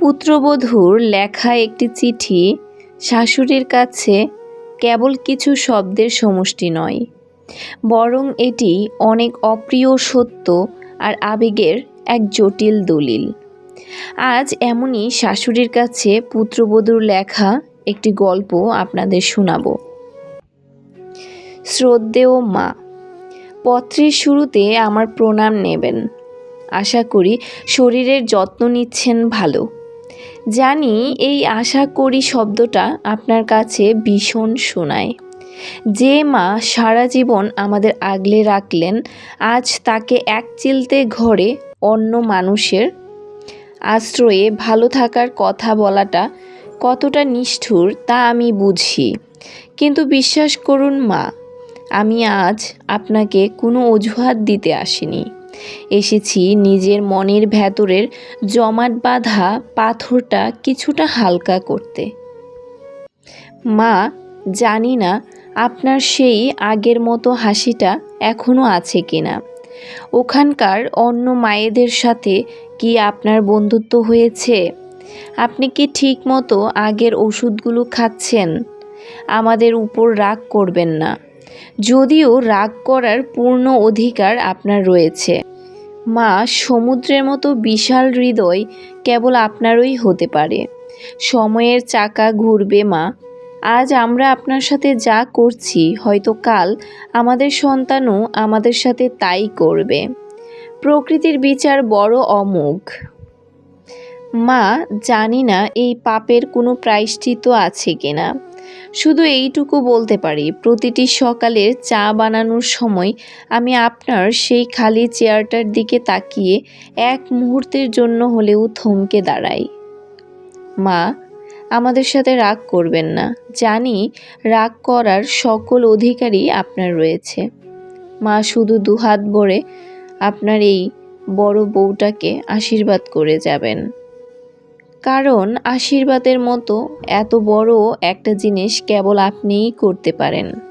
পুত্রবধূর লেখা একটি চিঠি শাশুড়ির কাছে কেবল কিছু শব্দের সমষ্টি নয়, বরং এটি অনেক অপ্রিয় সত্য আর আবেগের এক জটিল দলিল। আজ এমনই শাশুড়ির কাছে পুত্রবধূর লেখা একটি গল্প আপনাদের শোনাব। শ্রদ্ধেয় মা, পত্রের শুরুতে আমার প্রণাম নেবেন। আশা করি শরীরের যত্ন নিচ্ছেন ভালো। জানি এই আশা করি শব্দটা আপনার কাছে ভীষণ শোনায়। যে মা সারা জীবন আমাদের আগলে রাখলেন, আজ তাকে এক চিলতে ঘরে অন্য মানুষের আশ্রয়ে ভালো থাকার কথা বলাটা কতটা নিষ্ঠুর তা আমি বুঝি। কিন্তু বিশ্বাস করুন মা, আমি আজ আপনাকে কোনো অজুহাত দিতে আসিনি। এসেছি নিজের মনের ভেতরের জমাট বাঁধা পাথরটা কিছুটা হালকা করতে। মা, জানি না আপনার সেই আগের মতো হাসিটা এখনও আছে কিনা। ওখানকার অন্য মায়েদের সাথে কি আপনার বন্ধুত্ব হয়েছে? আপনি কি ঠিক মতো আগের ওষুধগুলো খাচ্ছেন? আমাদের উপর রাগ করবেন না। যদিও রাগ করার পূর্ণ অধিকার আপনার রয়েছে। মা, সমুদ্রের মতো বিশাল হৃদয় কেবল আপনারই হতে পারে। সময়ের চাকা ঘুরবে মা। আজ আমরা আপনার সাথে যা করছি, হয়তো কাল আমাদের সন্তানও আমাদের সাথে তাই করবে। প্রকৃতির বিচার বড় অমোঘ। মা, জানি না এই পাপের কোনো প্রায়শ্চিত্ত আছে কিনা। শুধু এইটুকু বলতে পারি, প্রতিটি সকালের চা বানানোর সময় আমি আপনার সেই খালি চেয়ারটার দিকে তাকিয়ে এক মুহূর্তের জন্য হলেও থমকে দাঁড়াই। মা, আমাদের সাথে রাগ করবেন না। জানি রাগ করার সকল অধিকারই আপনার রয়েছে। মা শুধু দুহাত ভরে আপনার এই বড় বউটাকে আশীর্বাদ করে যাবেন। কারণ আশীর্বাদের মতো এত বড় একটা জিনিস কেবল আপনিই করতে পারেন।